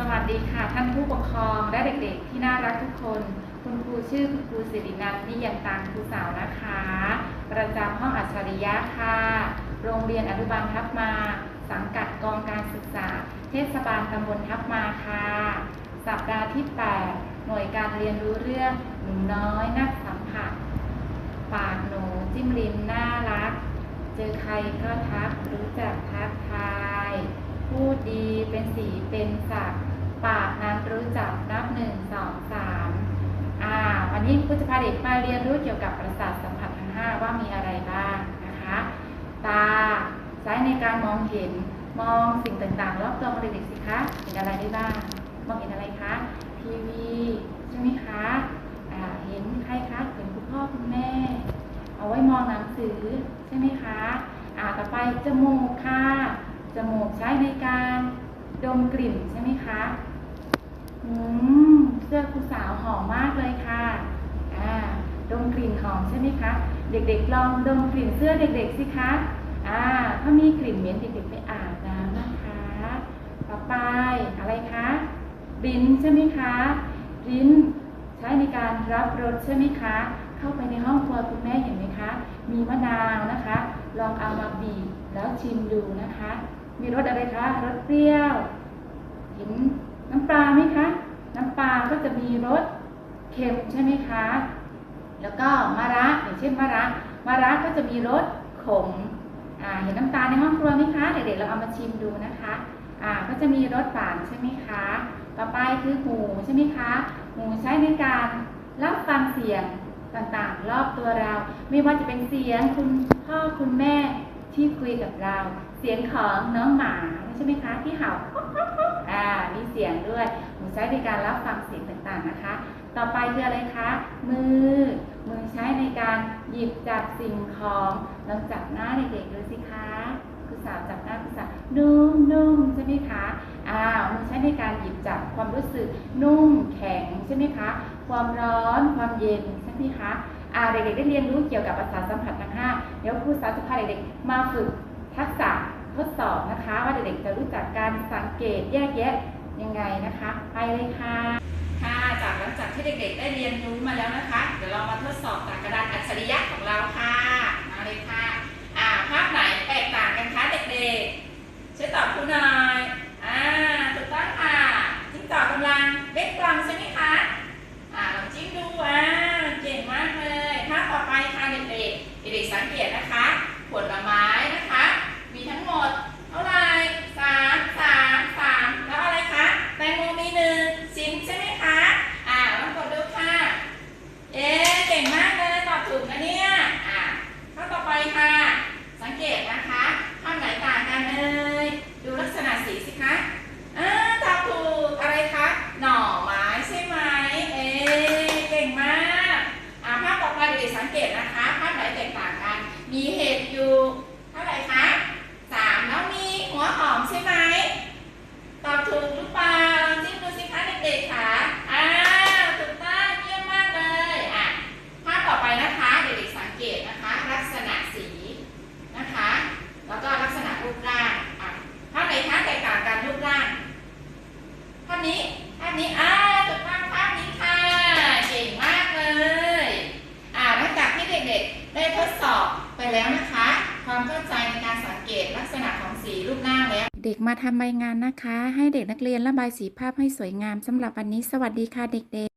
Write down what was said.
สวัสดีค่ะท่านผู้ปกครองและเด็กๆ ที่น่ารักทุกคน คุณครูชื่อคุณครูสิรินันท์นิยันตังครูสาวนะคะ ประจำห้องอัจฉริยะค่ะ โรงเรียนอนุบาลทับมา สังกัดกองการศึกษา เทศบาลตำบลทับมาค่ะ สัปดาห์ที่ 8 หน่วยการเรียนรู้เรื่องหนูน้อยนักสัมผัส ปากหนูจิ้มลิ้มน่ารัก เจอใครก็ทักรู้จักทักทาย พูดดีเป็นสีเป็นสักดิ์ปากนั้นรู้จักนับหนึ่งสองสามอ่าวันนี้ครูจะพาเด็กมาเรียนรู้เกี่ยวกับประสาทสัมผัสทั้งห้าว่ามีอะไรบ้างนะคะ ตาใช้ในการมองเห็นมองสิ่งต่างๆรอบตัวของเด็กๆสิคะเห็นอะไรได้บ้างมองเห็นอะไรคะทีวีใช่ไหมคะอ่าเห็นใครคะเห็นคุณพ่อคุณแม่ เอาไว้มองหนังสือใช่ไหมคะอ่าต่อไปจมูกค่ะ จมูกใช้ในการดมกลิ่นใช่ไหมคะ อืม เสื้อครูสาวหอมมากเลยค่ะ อ่า ดมกลิ่นหอมใช่ไหมคะ เด็กๆลองดมกลิ่นเสื้อเด็ก ๆ สิคะ อ่า ถ้ามีกลิ่นเหม็นเด็กๆไปอาบน้ำนะคะ ต่อไปอะไรคะลิ้นใช่ไหมคะลิ้นใช้ในการรับรสใช่ไหมคะ เข้าไปในห้องครัวคุณแม่เห็นไหมคะ มีมะนาวนะคะ ลองเอามาบีบแล้วชิมดูนะคะ มีรสอะไรคะ รสเปรี้ยว เห็นน้ำปลาไหมคะ น้ำปลาก็จะมีรสเค็มใช่ไหมคะ แล้วก็มะระอย่างเช่นมะระมะระก็จะมีรสขมเห็นน้ำตาลในห้องครัวไหมคะ เด็กๆเราเอามาชิมดูนะคะอ่าก็จะมีรสหวานใช่ไหมคะ ต่อไปคือหูใช่ไหมคะ หูใช้ในการรับฟังเสียงต่างๆ รอบตัวเรา ไม่ว่าจะเป็นเสียงคุณพ่อคุณแม่ ที่คุยกับเรา เสียงของน้องหมาใช่ไหมคะที่เห่าอ่ามีเสียงด้วยหูใช้ในการรับฟังเสียงต่างๆนะคะ ต่อไปคืออะไรคะมือ มือใช้ในการหยิบจับสิ่งของลองจับหน้าเด็กๆดูสิคะคุณสาวจับหน้าคุณสาวนุ่มนุ่มใช่ไหมคะอ้ามือใช้ในการหยิบจับความรู้สึกนุ่มแข็งใช่ไหมคะ ความร้อนความเย็นใช่ไหมคะอ่าเด็กๆได้เรียนรู้เกี่ยวกับประสาทสัมผัสทั้งห้า ดี๋ยวครูสาวจะพาเด็กๆมาฝึกทักษะทดสอบนะคะ ว่าเด็กๆจะรู้จักการสังเกตแยกแยะยังไงนะคะ ไปเลยค่ะ ค่ะจากหลังจากที่เด็กๆ ได้เรียนรู้มาแล้วนะคะ เดี๋ยวเรามาทดสอบจากกระดานอัจฉริยะของเราค่ะมาเลยค่ะอ่าภาพไหนแตกต่างกันคะเด็กๆช่วยตอบครูหน่อยอ่าถูกต้องค่ะจิ้งจอกกำลังเล็กกลองใช่ไหมคะอ่าลองจิ้มดูอ่า เก่งมากเลยภาพต่อไปค่ะเด็กๆ เด็กๆ สังเกตนะคะ ผลไม้นะคะ มีทั้งหมดเท่าไหร่สามสามสามแล้วอะไรคะ แตงโมมีหนึ่งชิ้นใช่ไหมคะ อ่าลองกดดูค่ะ เอ๊ะเก่งมากเลยตอบถูกนะเนี่ย อ่าข้อต่อไปค่ะ สังเกตนะคะภาพไหนต่างกันเอ่ยดูลักษณะสีสิคะ อ่าตอบถูกอะไรคะ หน่อไม้ใช่ไหม เอ๊ะเก่งมาก อ่าภาพต่อไปเด็กๆสังเกตนะคะ ภาพไหนแตกต่างกัน มีเหตุอยู่เท่าไหร่คะสามแล้วมีหัวหอมใช่ไหม ตอบถูกหรือเปล่าลองจิ้มดูสิคะเด็กๆค่ะอ้าวถูกต้องเยี่ยมมากเลยอะภาพต่อไปนะคะเด็กๆสังเกตนะคะ ลักษณะสีนะคะ แล้วก็ลักษณะรูปร่างอะภาพไหนคะแตกต่างกันรูปร่าง ภาพนี้ ภาพนี้อ่าถูกต้องภาพนี้ค่ะ เก่งมากเลย อ่าหลังจากที่เด็กๆ ได้ทดสอบไปแล้วนะคะ ความเข้าใจในการสังเกตลักษณะของสี รูปหน้าแล้ว เด็กมาทำใบงานนะคะ ให้เด็กนักเรียนระบายสีภาพให้สวยงามสำหรับวันนี้สวัสดีค่ะเด็กๆ